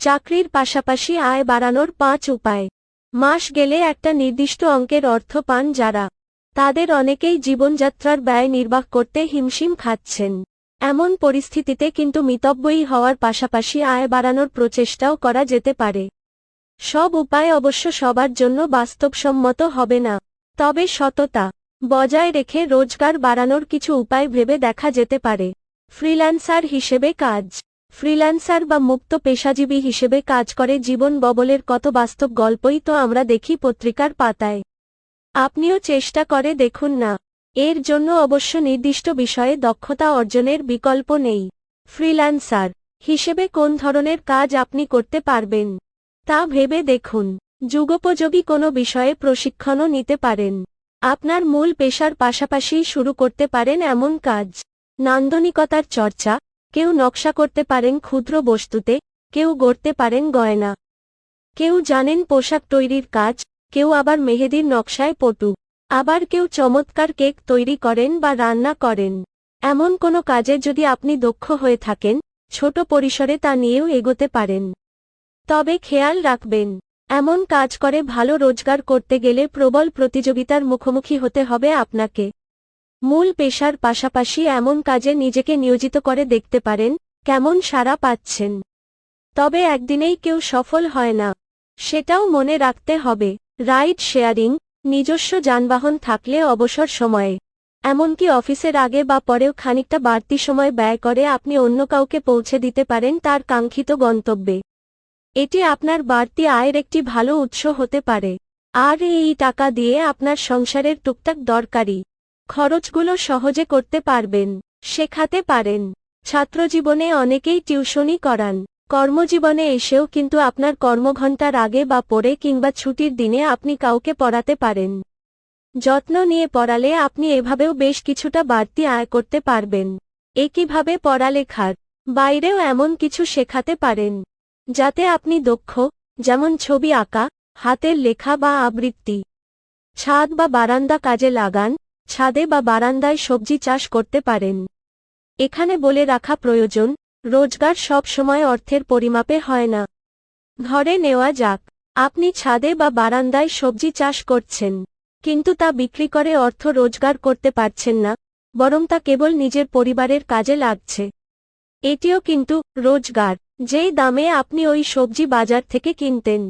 চাকরির পাশাপাশি আয় বাড়ানোর পাঁচ উপায়। মাস গেলে একটা নির্দিষ্ট অঙ্কের অর্থ পান যারা। তাদের অনেকেই জীবনযাত্রার ব্যয় নির্বাহ করতে হিমশিম খাচ্ছেন। এমন পরিস্থিতিতে কিন্তু মিতব্যয়ী হওয়ার পাশাপাশি আয় বাড়ানোর প্রচেষ্টাও করা যেতে পারে। সব উপায় অবশ্য সবার জন্য বাস্তবসম্মত হবে না। তবে সততা বজায় রেখে রোজগার বাড়ানোর কিছু উপায় ভেবে দেখা যেতে পারে। ফ্রিল্যান্সার হিসেবে কাজ ফ্রিল্যান্সার বা মুক্ত পেশাজীবী হিসেবে কাজ করে জীবন ববলের কত বাস্তব গল্পই তো আমরা দেখি পত্রিকার পাতায়। আপনিও চেষ্টা করে দেখুন না। এর জন্য অবশ্য নির্দিষ্ট বিষয়ে দক্ষতা অর্জনের বিকল্প নেই। ফ্রিল্যান্সার হিসেবে কোন ধরনের কাজ আপনি করতে পারবেন? তা ভেবে দেখুন। যুগোপযোগী কোনো বিষয়ে প্রশিক্ষণও নিতে পারেন। আপনার মূল পেশার পাশাপাশি শুরু করতে পারেন এমন কাজ। নান্দনিকতার চর্চা কেউ নকশা করতে পারেন ক্ষুদ্র বস্তুতে, কেউ গড়তে পারেন গয়না। কেউ জানেন পোশাক তৈরির কাজ, কেউ আবার মেহেদির নকশায় পটু। আবার কেউ চমৎকার কেক তৈরি করেন বা রান্না করেন। এমন কোনো কাজে যদি আপনি দক্ষ হয়ে থাকেন, ছোট পরিসরে তা নিয়েও এগোতে পারেন। তবে খেয়াল রাখবেন, এমন কাজ করে ভালো রোজগার করতে গেলে প্রবল প্রতিযোগিতার মুখোমুখি হতে হবে আপনাকে। মূল পেশার পাশাপাশি এমন কাজে নিজেকে নিয়োজিত করে দেখতে পারেন, কেমন সাড়া পাচ্ছেন। তবে একদিনেই কেউ সফল হয় না। সেটাও মনে রাখতে হবে, রাইড শেয়ারিং, নিজস্ব যানবাহন থাকলে অবসর সময়ে। এমনকি অফিসের আগে বা পরেও খানিকটা বাড়তি সময় ব্যয় করে আপনি অন্য কাউকে পৌঁছে দিতে পারেন তার কাঙ্ক্ষিত গন্তব্যে। এটি আপনার বাড়তি আয়ের একটি ভালো উৎস হতে পারে। আর এই টাকা দিয়ে আপনার সংসারের টুকটাক দরকারি। খরচগুলো সহজে করতে পারবেন, শেখাতে পারেন। ছাত্রজীবনে অনেকেই টিউশনি করান। কর্মজীবনে এসেও কিন্তু আপনার কর্মঘণ্টার আগে বা পরে কিংবা ছুটির দিনে আপনি কাউকে পড়াতে পারেন। যত্ন নিয়ে পড়ালে আপনি এভাবেও বেশ কিছুটা বাড়তি আয় করতে পারবেন। একইভাবে পড়ালেখার বাইরেও এমন কিছু শেখাতে পারেন, যাতে আপনি দক্ষ, যেমন ছবি আঁকা, হাতের লেখা বা আবৃত্তি, ছাদ বা বারান্দা কাজে লাগান ছাদে বা বারান্দায় সবজি চাষ করতে পারেন। এখানে বলে রাখা প্রয়োজন, রোজগার সব সময় অর্থের পরিমাপে হয় না। ধরে নেওয়া যাক, আপনি ছাদে বা বারান্দায় সবজি চাষ করছেন, কিন্তু তা বিক্রি করে অর্থ রোজগার করতে পারছেন না, বরং তা কেবল নিজের পরিবারের কাজে লাগছে। এটিও কিন্তু রোজগার, যেই দামে আপনি ওই সবজি বাজার থেকে কিনতেন।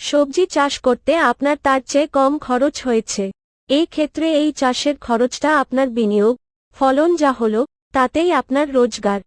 সবজি চাষ করতে আপনার তার চেয়ে কম খরচ হয়েছে। এই ক্ষেত্রে এই চাষের খরচটা আপনার বিনিয়োগ, ফলন যা হল, তাতেই আপনার রোজগার।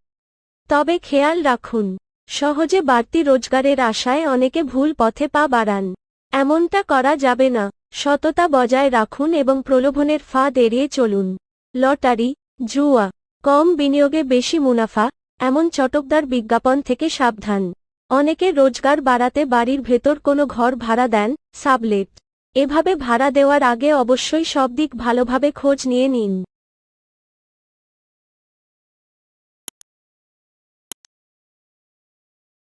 তবে খেয়াল রাখুন, সহজে বাড়তি রোজগারের আশায় অনেকে ভুল পথে পা বাড়ান। এমনটা করা যাবে না, সততা বজায় রাখুন এবং প্রলোভনের ফাঁদ এড়িয়ে চলুন। লটারি, জুয়া, কম বিনিয়োগে বেশি মুনাফা, এমন চটকদার বিজ্ঞাপন থেকে সাবধান। অনেকে রোজগার বাড়াতে বাড়ির ভেতর কোনো ঘর ভাড়া দেন, সাবলেট। এভাবে ভাড়া দেওয়ার আগে অবশ্যই সব দিক ভালোভাবে খোঁজ নিয়ে নিন।